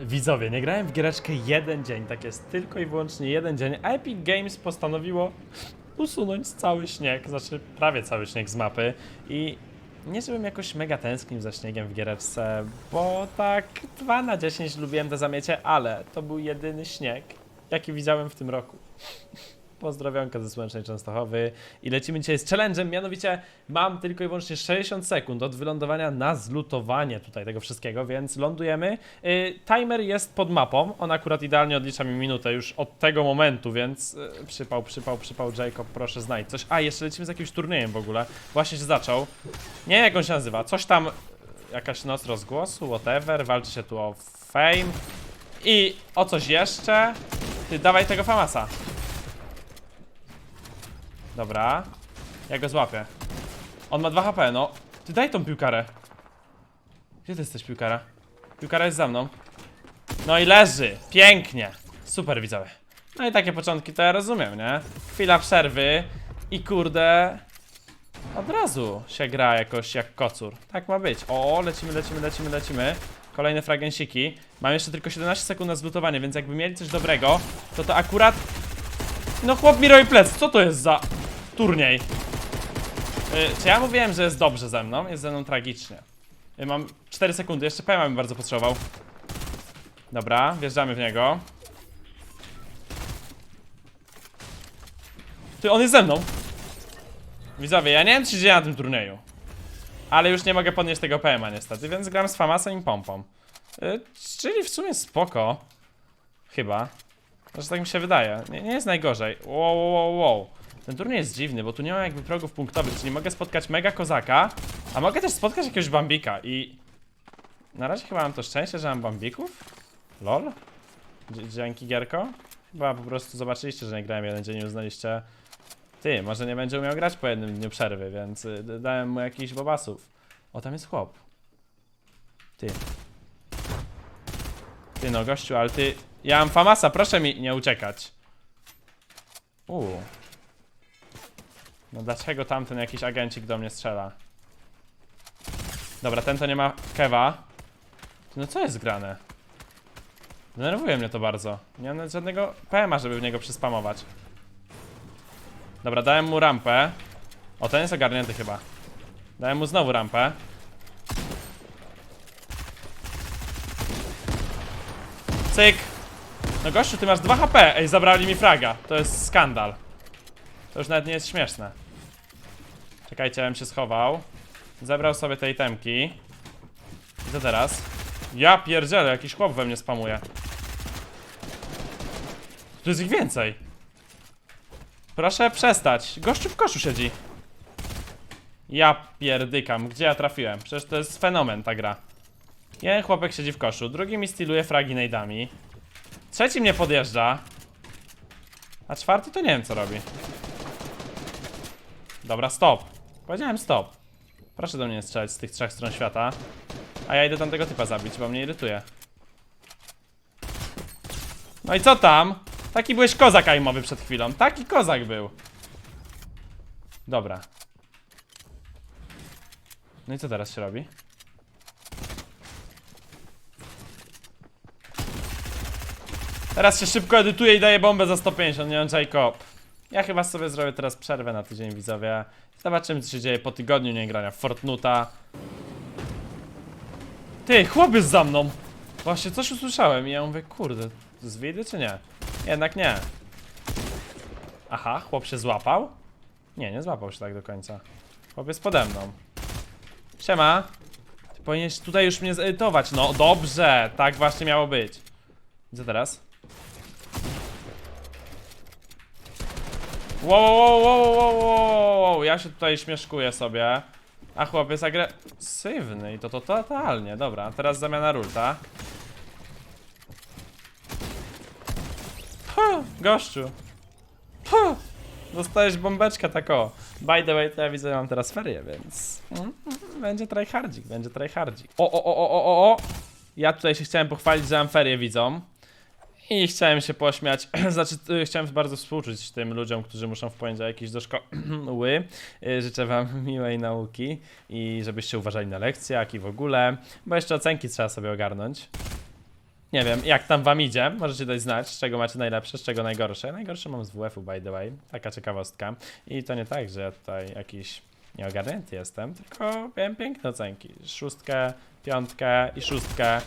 Widzowie, nie grałem w giereczkę jeden dzień, tak jest tylko i wyłącznie jeden dzień. a Epic Games postanowiło usunąć cały śnieg, znaczy prawie cały śnieg z mapy i nie żebym jakoś mega tęsknił za śniegiem w giereczce, bo tak 2 na 10 lubiłem te zamiecie, ale to był jedyny śnieg, jaki widziałem w tym roku. Pozdrowionka ze Słonecznej Częstochowy i lecimy dzisiaj z challenge'em, mianowicie mam tylko i wyłącznie 60 sekund od wylądowania na zlutowanie tutaj tego wszystkiego, więc lądujemy. Y, timer jest pod mapą, on akurat idealnie odlicza mi minutę już od tego momentu, więc y, przypał, przypał, przypał Jacob, proszę znajdź coś. A, jeszcze lecimy z jakimś turniejem w ogóle, właśnie się zaczął. Nie jak on się nazywa, coś tam, jakaś noc rozgłosu, whatever, walczy się tu o fame i o coś jeszcze. Ty, dawaj tego Famasa. Dobra. Ja go złapię. On ma 2 HP, no. Ty daj tą piłkarę. Gdzie ty jesteś, piłkara? Piłkara jest za mną. No i leży. Pięknie. Super, widzowie. No i takie początki to ja rozumiem, nie? Chwila przerwy i kurde... Od razu się gra jakoś jak kocur. Tak ma być. O, lecimy, lecimy, lecimy, lecimy. Kolejne fragensiki. Mam jeszcze tylko 17 sekund na zlutowanie, więc jakby mieli coś dobrego, to to akurat no chłop mi roi plec, co to jest za turniej? Y, czy ja mówiłem, że jest dobrze ze mną? Jest ze mną tragicznie. Y, mam 4 sekundy, jeszcze PM bym bardzo potrzebował. Dobra, wjeżdżamy w niego. Ty, on jest ze mną. Widzowie, ja nie wiem, się dzieje na tym turnieju. Ale już nie mogę podnieść tego PM-a niestety, więc gram z Famasem i Pompą. Y, czyli w sumie spoko. Chyba. Znaczy tak mi się wydaje. Nie, nie jest najgorzej. Wow, wow, wow. Ten turniej jest dziwny, bo tu nie ma jakby progów punktowych, czyli mogę spotkać mega kozaka, a mogę też spotkać jakiegoś bambika i... Na razie chyba mam to szczęście, że mam bambików? Lol? Dzie- Dzięki Gierko? Chyba po prostu zobaczyliście, że nie grałem jeden dzień i uznaliście Ty, może nie będzie umiał grać po jednym dniu przerwy, więc y, dałem mu jakiś bobasów. O, tam jest chłop. Ty. Ty no, gościu, ale ty... Ja mam Famasa, proszę mi nie uciekać. Uuu. No dlaczego tamten jakiś agencik do mnie strzela? Dobra, ten to nie ma kewa. No co jest grane? Denerwuje mnie to bardzo. Nie mam żadnego PMA, żeby w niego przyspamować. Dobra, dałem mu rampę. O, ten jest ogarnięty chyba. Dałem mu znowu rampę. Cyk. No gościu, ty masz 2 HP. Ej, zabrali mi fraga. To jest skandal. To już nawet nie jest śmieszne. Czekajcie, ja bym się schował. Zebrał sobie te itemki. I co teraz? Ja pierdzielę, jakiś chłop we mnie spamuje. Tu jest ich więcej. Proszę przestać. Gościu w koszu siedzi. Ja pierdykam. Gdzie ja trafiłem? Przecież to jest fenomen ta gra. Jeden chłopek siedzi w koszu, drugi mi styluje fragi nade'ami. Trzeci mnie podjeżdża. A czwarty to nie wiem co robi. Dobra, stop. Powiedziałem stop. Proszę do mnie nie strzelać z tych trzech stron świata. A ja idę tamtego typa zabić, bo mnie irytuje. No i co tam? Taki byłeś kozak aimowy przed chwilą. Taki kozak był. Dobra. No i co teraz się robi? Teraz się szybko edytuje i daje bombę za 150, nie wiem Jacob. Ja chyba sobie zrobię teraz przerwę na tydzień widzowie. Zobaczymy co się dzieje po tygodniu nie grania Fortnuta. Ty, chłop jest za mną. Właśnie coś usłyszałem i ja mówię, kurde, z widy czy nie? Jednak nie. Aha, chłop się złapał? Nie, nie złapał się tak do końca. Chłop jest pode mną. Siema. Ty powinieneś tutaj już mnie zedytować. No dobrze, tak właśnie miało być. Co teraz? Wow, wow, wow, wow, wow, wow, ja się tutaj śmieszkuję sobie. A chłop jest agresywny i to, to totalnie, dobra, teraz zamiana rulta. Huh, gościu. Huh, dostałeś bombeczkę tak o. By the way, to ja widzę, że mam teraz ferie, więc mm, mm, będzie tryhardzik, będzie tryhardzik. O, o, o, o, o, o, o. Ja tutaj się chciałem pochwalić, że mam ferie widzom. I chciałem się pośmiać, znaczy y, chciałem bardzo współczuć tym ludziom, którzy muszą w poniedziałek iść do szkoły. Y, Życzę wam miłej nauki i żebyście uważali na lekcjach i w ogóle, bo jeszcze ocenki trzeba sobie ogarnąć. Nie wiem, jak tam wam idzie. Możecie dać znać, z czego macie najlepsze, z czego najgorsze. Najgorsze mam z WF-u, by the way. Taka ciekawostka. I to nie tak, że ja tutaj jakiś nieogarnięty jestem, tylko miałem piękne ocenki. Szóstkę, piątkę i szóstkę.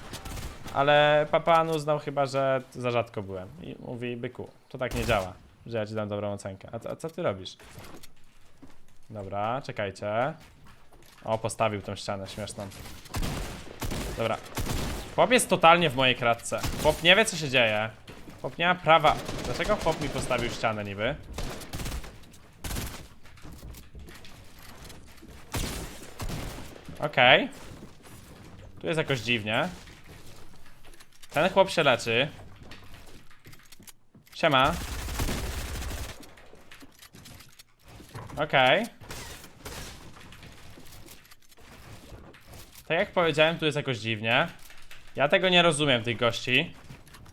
Ale Papan uznał chyba, że za rzadko byłem. I mówi, byku, to tak nie działa, że ja ci dam dobrą ocenkę. A, a co ty robisz? Dobra, czekajcie. O, postawił tą ścianę śmieszną. Dobra. Chłop jest totalnie w mojej kratce. Chłop nie wie, co się dzieje. Chłop nie ma prawa. Dlaczego chłop mi postawił ścianę niby? Okej. Tu jest jakoś dziwnie. Ten chłop się leczy. Siema. Okej. Tak jak powiedziałem, tu jest jakoś dziwnie. Ja tego nie rozumiem, tych gości.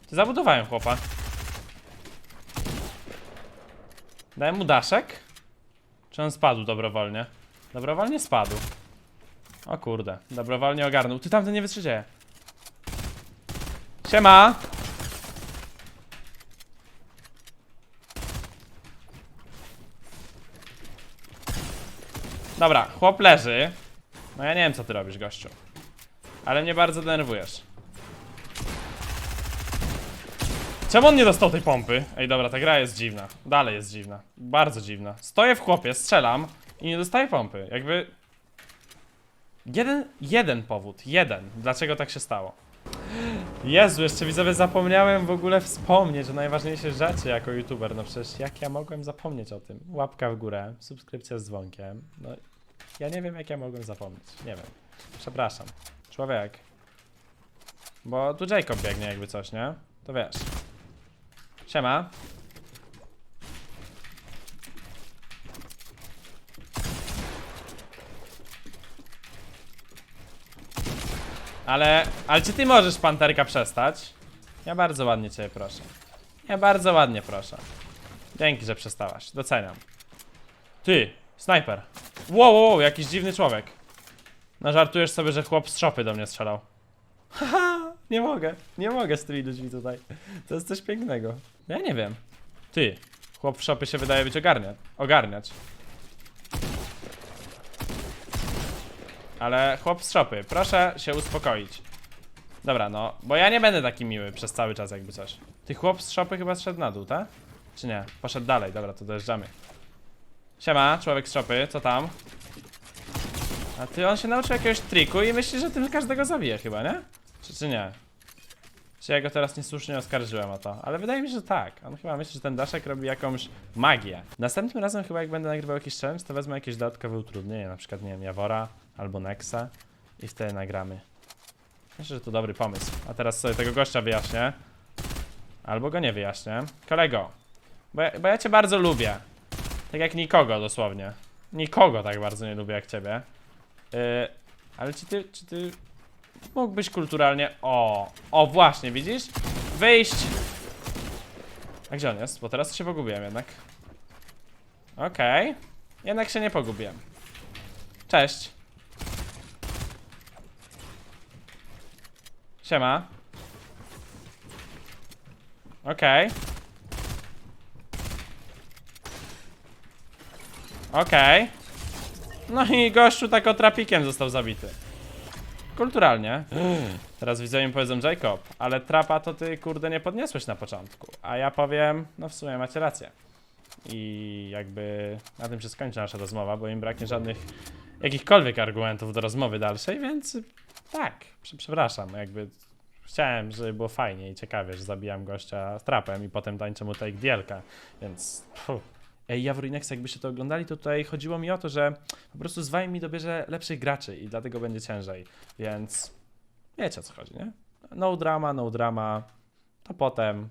Ty zabudowałem chłopa. Dałem mu daszek? Czy on spadł dobrowolnie? Dobrowolnie spadł. O kurde, dobrowolnie ogarnął. Ty tamten nie wie co dzieje. Siema! Dobra, chłop leży. No ja nie wiem co ty robisz, gościu. Ale mnie bardzo denerwujesz. Czemu on nie dostał tej pompy? Ej, dobra, ta gra jest dziwna. Dalej jest dziwna. Bardzo dziwna. Stoję w chłopie, strzelam i nie dostaję pompy. Jakby... Jeden, jeden powód. Jeden. Dlaczego tak się stało? Jezu, jeszcze widzowie zapomniałem w ogóle wspomnieć o najważniejszej rzeczy jako youtuber. No przecież jak ja mogłem zapomnieć o tym? Łapka w górę, subskrypcja z dzwonkiem. No, ja nie wiem jak ja mogłem zapomnieć. Nie wiem. Przepraszam. Człowiek. Bo tu Jacob biegnie jakby coś, nie? To wiesz. Siema. Ale, ale czy ty możesz, panterka, przestać? Ja bardzo ładnie ciebie proszę. Ja bardzo ładnie proszę. Dzięki, że przestałaś. Doceniam. Ty, snajper. Wow, wow, wow, jakiś dziwny człowiek. No żartujesz sobie, że chłop z szopy do mnie strzelał. Haha, nie mogę. Nie mogę z tymi ludźmi tutaj. To jest coś pięknego. Ja nie wiem. Ty, chłop w szopie się wydaje być ogarnia ogarniać. Ale chłop z szopy, proszę się uspokoić. Dobra, no, bo ja nie będę taki miły przez cały czas jakby coś. Ty chłop z szopy chyba zszedł na dół, tak? Czy nie? Poszedł dalej, dobra, to dojeżdżamy. Siema, człowiek z szopy, co tam? A ty, on się nauczył jakiegoś triku i myśli, że tym każdego zabije chyba, nie? Czy, czy nie? Czy ja go teraz niesłusznie oskarżyłem o to? Ale wydaje mi się, że tak. On chyba myśli, że ten daszek robi jakąś magię. Następnym razem chyba jak będę nagrywał jakiś challenge, to wezmę jakieś dodatkowe utrudnienie, na przykład, nie wiem, Jawora albo Nexa i wtedy nagramy. Myślę, że to dobry pomysł. A teraz sobie tego gościa wyjaśnię. Albo go nie wyjaśnię. Kolego, bo ja, bo ja cię bardzo lubię. Tak jak nikogo dosłownie. Nikogo tak bardzo nie lubię jak ciebie. Yy, ale czy ty, czy ty mógłbyś kulturalnie... O, o właśnie, widzisz? Wyjść! A gdzie on jest? Bo teraz się pogubiłem jednak. Okej. Jednak się nie pogubiłem. Cześć. Siema. Okej. Okej. No i gościu tak trapikiem został zabity. Kulturalnie. Teraz widzowie mi powiedzą Jacob, ale trapa to ty kurde nie podniosłeś na początku. A ja powiem, no w sumie macie rację. I jakby na tym się skończy nasza rozmowa, bo im braknie żadnych jakichkolwiek argumentów do rozmowy dalszej, więc tak, prze- przepraszam, jakby chciałem, żeby było fajnie i ciekawie, że zabijam gościa trapem i potem tańczę mu take dielka, więc pfu. Ej, Jawor i Nex, jakbyście to oglądali, to tutaj chodziło mi o to, że po prostu z mi dobierze lepszych graczy i dlatego będzie ciężej, więc wiecie o co chodzi, nie? No drama, no drama, to potem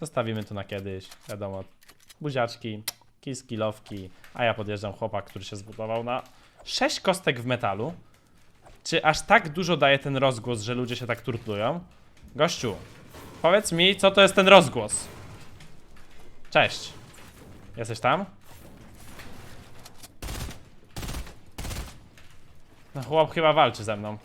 zostawimy to na kiedyś, wiadomo, buziaczki, kiski, lowki, a ja podjeżdżam chłopak, który się zbudował na 6 kostek w metalu. Czy aż tak dużo daje ten rozgłos, że ludzie się tak turtlują? Gościu, powiedz mi, co to jest ten rozgłos? Cześć. Jesteś tam? No chłop chyba walczy ze mną.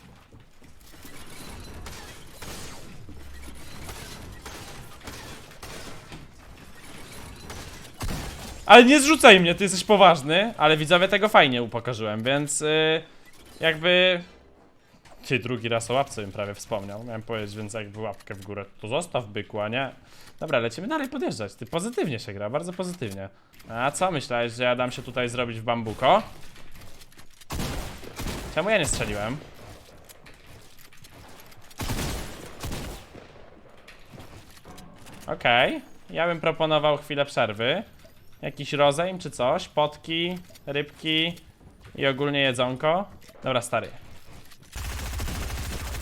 Ale nie zrzucaj mnie, ty jesteś poważny, ale widzowie tego fajnie upokorzyłem, więc yy, jakby ty drugi raz o łapce bym prawie wspomniał, miałem powiedzieć, więc jakby łapkę w górę, to zostaw byku, a nie... Dobra, lecimy dalej podjeżdżać, ty pozytywnie się gra, bardzo pozytywnie. A co, myślałeś, że ja dam się tutaj zrobić w bambuko? Czemu ja nie strzeliłem? Okej, ja bym proponował chwilę przerwy. Jakiś rozejm czy coś, potki, rybki i ogólnie jedzonko. Dobra, stary.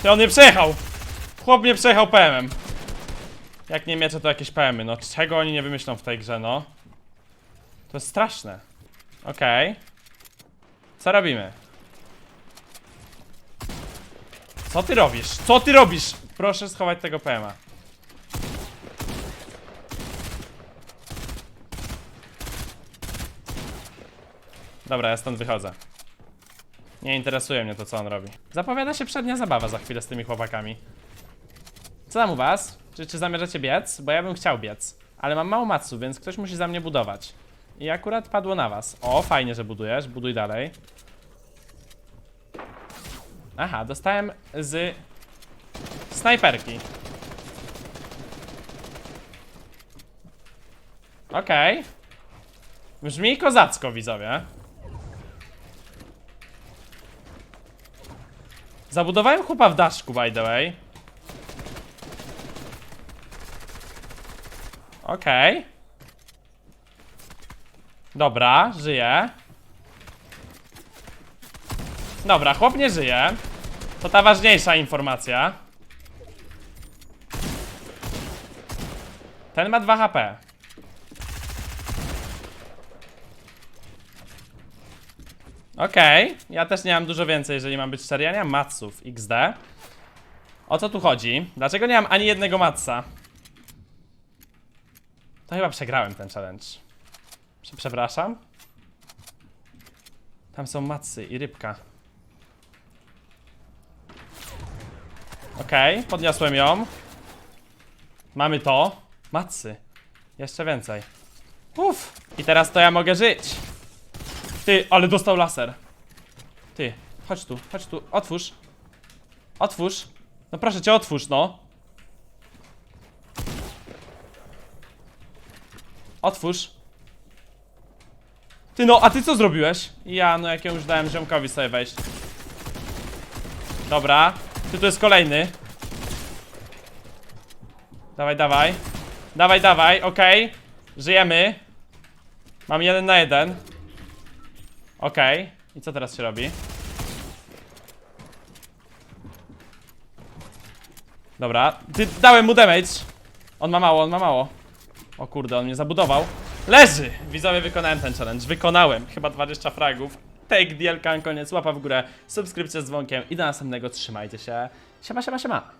Ty on nie przejechał! Chłop nie przejechał PM-em. Jak nie miecze, to jakieś PM-y. No czego oni nie wymyślą w tej grze, no? To jest straszne. Okej. Co robimy? Co ty robisz? Co ty robisz? Proszę schować tego PM-a. Dobra, ja stąd wychodzę. Nie interesuje mnie to, co on robi. Zapowiada się przednia zabawa za chwilę z tymi chłopakami. Co tam u was? Czy, czy zamierzacie biec? Bo ja bym chciał biec. Ale mam mało macu, więc ktoś musi za mnie budować. I akurat padło na was. O, fajnie, że budujesz. Buduj dalej. Aha, dostałem z snajperki. Okej. Brzmi kozacko, widzowie. Zabudowałem chłopa w daszku, by the way. Okej. Dobra, żyje. Dobra, chłop nie żyje. To ta ważniejsza informacja. Ten ma 2 HP. Okej, ja też nie mam dużo więcej, jeżeli mam być szczery. Ja nie mam matsów XD. O co tu chodzi? Dlaczego nie mam ani jednego matsa? To chyba przegrałem ten challenge. Prze- Przepraszam. Tam są matsy i rybka. Okej, podniosłem ją. Mamy to. Matsy. Jeszcze więcej. Uff. I teraz to ja mogę żyć. Ty, ale dostał laser. Ty, chodź tu, chodź tu, otwórz. Otwórz. No proszę cię, otwórz, no. Otwórz. Ty no, a ty co zrobiłeś? Ja, no jak ja już dałem ziomkowi sobie wejść. Dobra, ty tu jest kolejny. Dawaj, dawaj. Dawaj, dawaj, okej. Żyjemy. Mam jeden na jeden. Okej. I co teraz się robi? Dobra. Ty, dałem mu damage. On ma mało, on ma mało. O kurde, on mnie zabudował. Leży! Widzowie, wykonałem ten challenge. Wykonałem. Chyba 20 fragów. Take deal, koniec. Łapa w górę. Subskrypcja z dzwonkiem. I do następnego. Trzymajcie się. Siema, siema, siema.